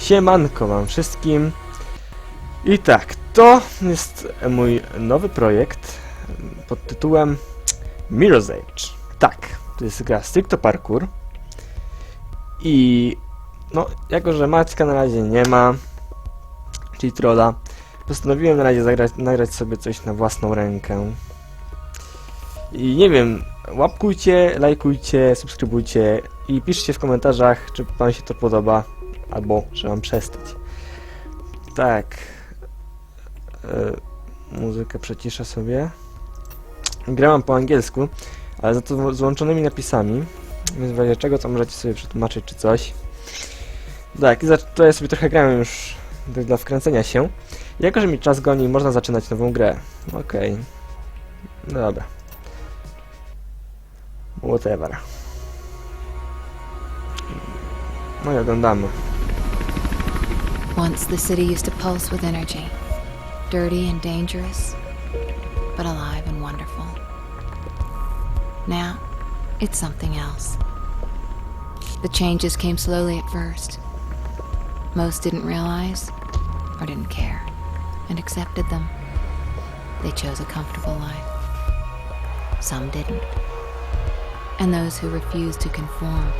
Siemanko wam wszystkim. I tak, to jest mój nowy projekt pod tytułem Mirror's Edge. Tak, to jest gra stricto parkour. I no, jako że Maćka na razie nie ma, czyli trolla, postanowiłem na razie zagrać, nagrać sobie coś na własną rękę. I nie wiem, łapkujcie, lajkujcie, subskrybujcie i piszcie w komentarzach, czy wam się to podoba, albo czy mam przestać. Tak. E, muzykę przeciszę sobie. Grałam po angielsku, ale za to z włączonymi napisami, więc w razie czego to możecie sobie przetłumaczyć czy coś. Tak, i to ja sobie trochę grałem już d- dla wkręcenia się. Jako, że mi czas goni, można zaczynać nową grę. Okej. No Dobra. Whatever. No i oglądamy. Once the city used to pulse with energy, dirty and dangerous, but alive and wonderful. Now, it's something else. The changes came slowly at first. Most didn't realize or didn't care and accepted them. They chose a comfortable life. Some didn't. And those who refused to conform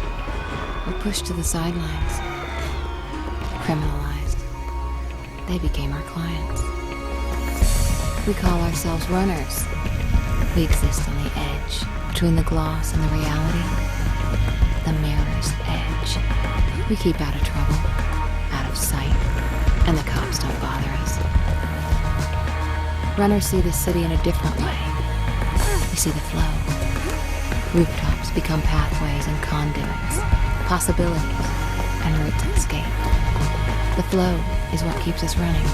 were pushed to the sidelines criminalized. They became our clients. We call ourselves runners. We exist on the edge between the gloss and the reality. The mirror's edge. We keep out of trouble, out of sight, and the cops don't bother us. Runners see the city in a different way. We see the flow. Rooftops become pathways and conduits, possibilities, and routes escape. The flow is what keeps us running,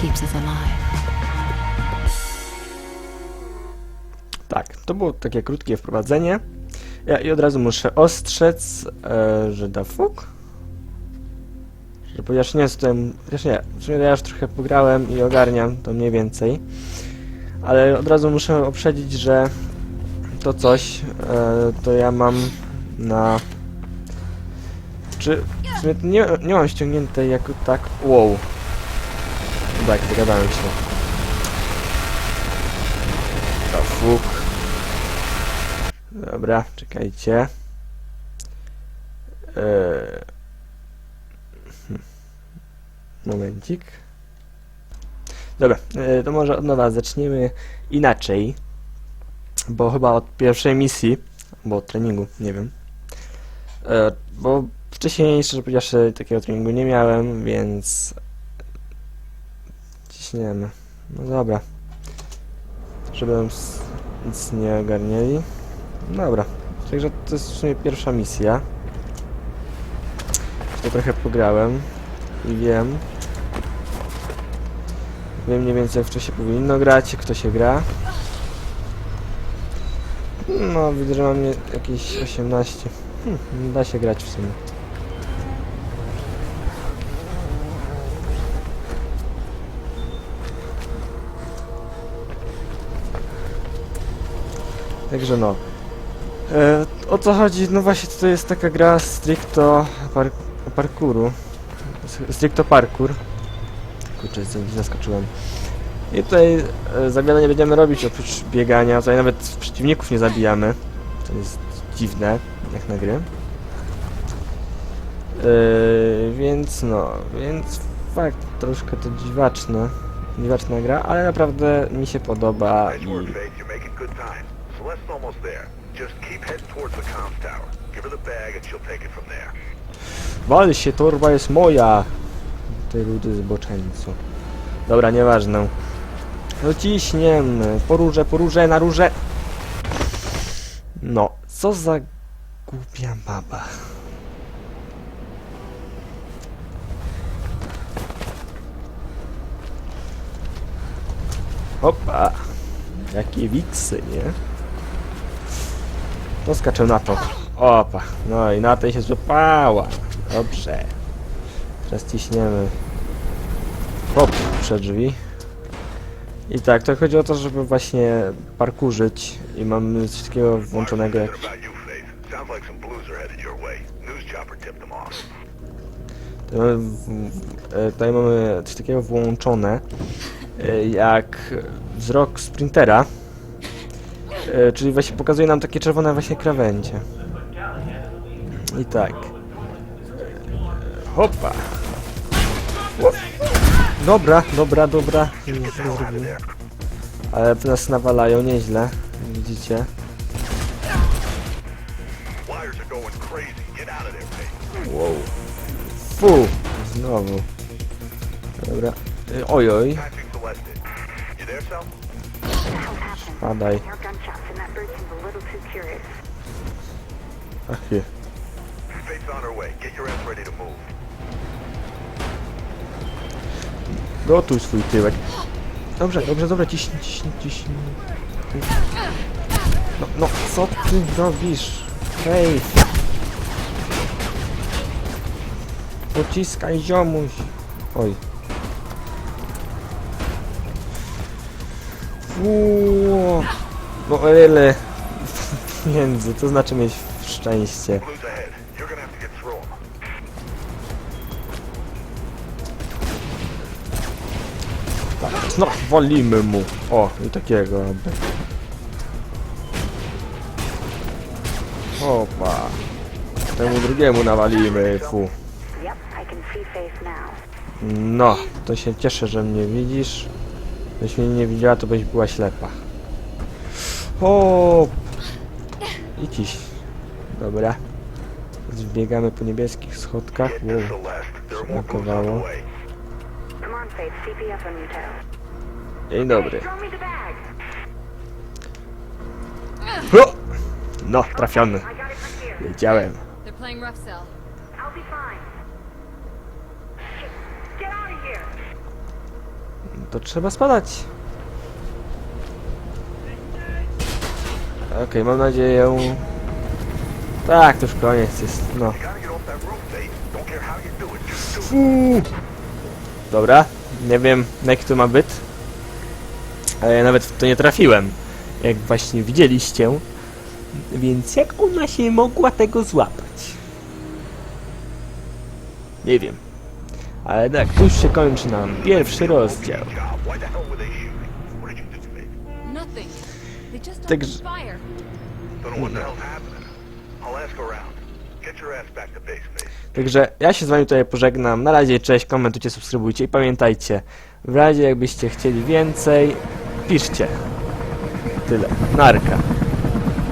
keeps us alive. Tak, to było takie krótkie wprowadzenie. Ja i od razu muszę ostrzec, e, że da fuk. Że ponieważ nie jestem. Chociaż nie, ja już trochę pograłem i ogarniam to mniej więcej. Ale od razu muszę uprzedzić, że to coś e, to ja mam na. Czy. Sumie to nie, nie mam ściągniętej jako tak. Wow. Tak, dogadałem się. Da fuk. Dobra, czekajcie. Eee... Momencik. Dobra, e, to może od nowa zaczniemy inaczej. Bo chyba od pierwszej misji, albo od treningu, nie wiem. E, bo wcześniej, szczerze powiedziawszy, takiego treningu nie miałem, więc... Ciśniemy. No dobra. Żeby nam s- nic nie ogarnieli. Dobra, także to jest w sumie pierwsza misja. To trochę pograłem i wiem. Wiem mniej więcej jak w się powinno grać, kto się gra. No, widzę, że mam jakieś 18. Hmm, da się grać w sumie. Także no. E, o co chodzi? No właśnie to jest taka gra stricto par parkouru. S- Stricto parkour. Kurczę, zaskoczyłem. I tutaj e, nie będziemy robić oprócz biegania. Tutaj nawet przeciwników nie zabijamy. To jest dziwne, jak na gry. E, więc no, więc fakt, troszkę to dziwaczne. Dziwaczna gra, ale naprawdę mi się podoba i Celeste's almost there. Just keep heading towards the comms tower. Give her the bag and she'll take it from there. Wal się, torba jest moja! Ty ludy zboczeńcu. Dobra, nieważne. No ciśniemy. Po róże, po róże, na róże. No, co za głupia baba. Opa! Jakie wiksy, nie? To skaczę na to. Opa, no i na tej się złapała. Dobrze. Teraz ciśniemy. Hop, przed drzwi. I tak, to chodzi o to, żeby właśnie parkurzyć i mamy coś takiego włączonego jak... Tutaj mamy, w- e, tutaj mamy coś takiego włączone, e, jak wzrok sprintera, e, czyli właśnie pokazuje nam takie czerwone właśnie krawędzie. I tak. E, Hopa. Dobra, dobra, dobra. Nie, nie zrobiłem. Ale nas nawalają nieźle, widzicie. Wow. Fu! Znowu. Dobra. Y, Oj, oj. Patching Celeste. You there, Sal? Padaj. Hear gunshots and that bird seems a little too curious. Ach, je. Gotuj swój tyłek. Dobrze, dobrze, dobrze, ciśnij, ciśnij, ciśnij. No, no, co ty robisz? Hej! Pociskaj ziomuś. Oj. Fuuu. No ile między, to znaczy mieć szczęście. Tak, no, walimy mu. O, i takiego. aby. Opa. Temu drugiemu nawalimy, fu. No, to się cieszę, że mnie widzisz. Gdybyś mnie nie widziała, to byś była ślepa. O! I ciś. Dobra. Zbiegamy po niebieskich schodkach. Wow. Tail. Dzień dobry. O! No, trafiony. Wiedziałem. They're playing rough cell. I'll be fine. To trzeba spadać. Okej, mam nadzieję... Tak, to już koniec jest, no. Fuu. Dobra, nie wiem na jaki to ma byt. Ale ja nawet w to nie trafiłem. Jak właśnie widzieliście. Więc jak ona się mogła tego złapać? Nie wiem. Ale tak, tu już się kończy nam pierwszy rozdział. Także-. Także ja się z wami tutaj pożegnam. Na razie, cześć, komentujcie, subskrybujcie i pamiętajcie, w razie jakbyście chcieli więcej, piszcie. Tyle. Narka.